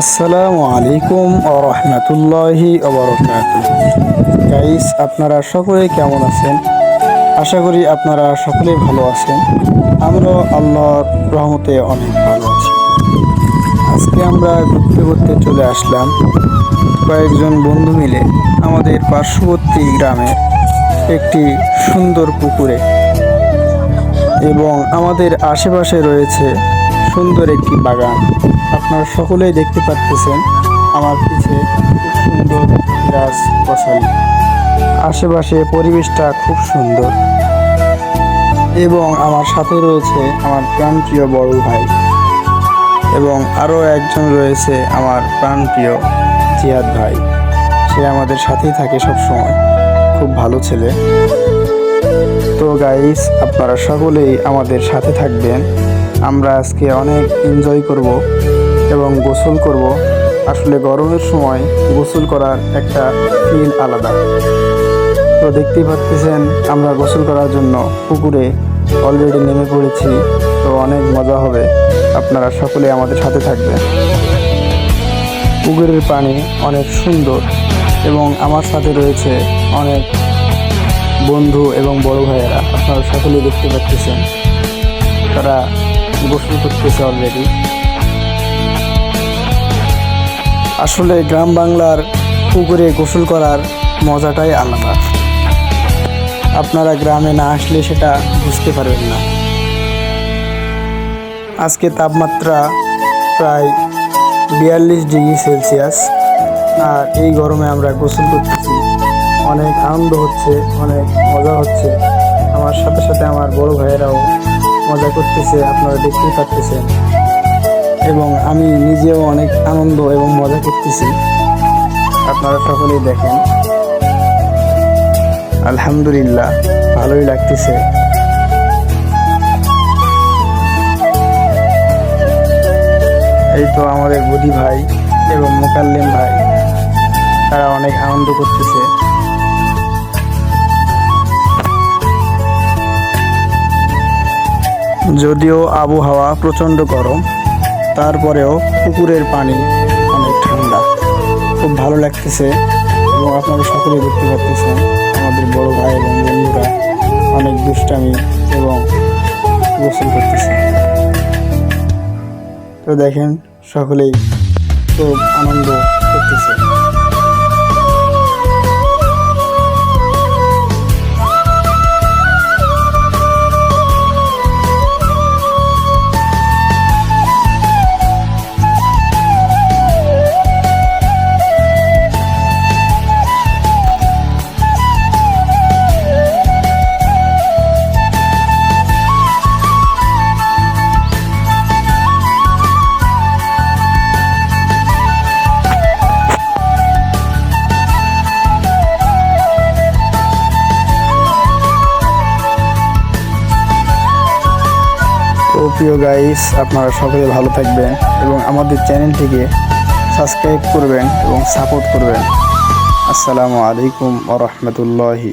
আসসালামু আলাইকুম ও রহমতুল্লাহি গাইস আপনারা সকলে কেমন আছেন? আশা করি আপনারা সকলেই ভালো আছেন। আমরা আল্লাহর রহমতে অনেক ভালো আছি। আজকে আমরা ঘুরতে ঘুরতে চলে আসলাম কয়েকজন বন্ধু মিলে আমাদের পার্শ্ববর্তী গ্রামে একটি সুন্দর পুকুরে। এবং আমাদের আশেপাশে রয়েছে সুন্দর একটি বাগান। আপনারা সকলেই দেখতে পাচ্ছেন আমার পিছে খুব সুন্দর গাছ গছালি আশেপাশে পরিবেশটা খুব সুন্দর। এবং আমার সাথে রয়েছে আমার প্রাণপ্রিয় বড় ভাই। এবং আরও একজন রয়েছে আমার প্রাণপ্রিয় জিয়াদ ভাই। সে আমাদের সাথেই থাকে সব সময় খুব ভালো ছেলে। তো গাইস আপনারা সকলেই আমাদের সাথে থাকবেন। আমরা আজকে অনেক এনজয় করব এবং গোসল করব। আসলে গরমের সময় গোসল করার একটা ফিল আলাদা। তো দেখতেই পাচ্ছেন, আমরা গোসল করার জন্য পুকুরে অলরেডি নেমে পড়েছি, তো অনেক মজা হবে। আপনারা সকলে আমাদের সাথে থাকবেন। পুকুরের পানি অনেক সুন্দর এবং আমার সাথে রয়েছে অনেক বন্ধু এবং বড় ভাইয়েরা। আপনারা সকলেই দেখতে পাচ্ছেন, তারা গোসল করতেছে অলরেডি আসলে গ্রাম বাংলার পুকুরে গোসল করার মজাটাই আলাদা। আপনারা গ্রামে না আসলে সেটা বুঝতে পারবেন না। আজকে তাপমাত্রা প্রায় বিয়াল্লিশ ডিগ্রি সেলসিয়াস, আর এই গরমে আমরা গোসল করতেছি। অনেক আনন্দ হচ্ছে, অনেক মজা হচ্ছে। আমার সাথে সাথে আমার বড় ভাইয়েরাও মজা করতেছে, আপনারা দেখতেই পাচ্ছেন এবং আমি নিজেও অনেক আনন্দ এবং মজা করতেছি। আপনারা সকলেই দেখেন। আলহামদুলিল্লাহ, ভালোই লাগতেছে। এই তো আমাদের বুধি ভাই এবং মোকাল্লিম ভাই, তারা অনেক আনন্দ করতেছে। যদিও আবহাওয়া প্রচণ্ড গরম, তারপরেও পুকুরের পানি অনেক ঠান্ডা। খুব ভালো লাগতেছে এবং আপনারা সকলে দেখতে পাচ্ছেন আমাদের বড় ভাই এবং বন্ধুরা অনেক দুষ্টামি এবং গোসল করতেছে। তো দেখেন, সকলেই খুব আনন্দ করতেছে। তো প্রিয় গাইস আপনারা সকলে ভালো থাকবেন এবং আমাদের চ্যানেলটিকে সাবস্ক্রাইব করবেন এবং সাপোর্ট করবেন। আসসালামু আলাইকুম ওরহমতুল্লাহি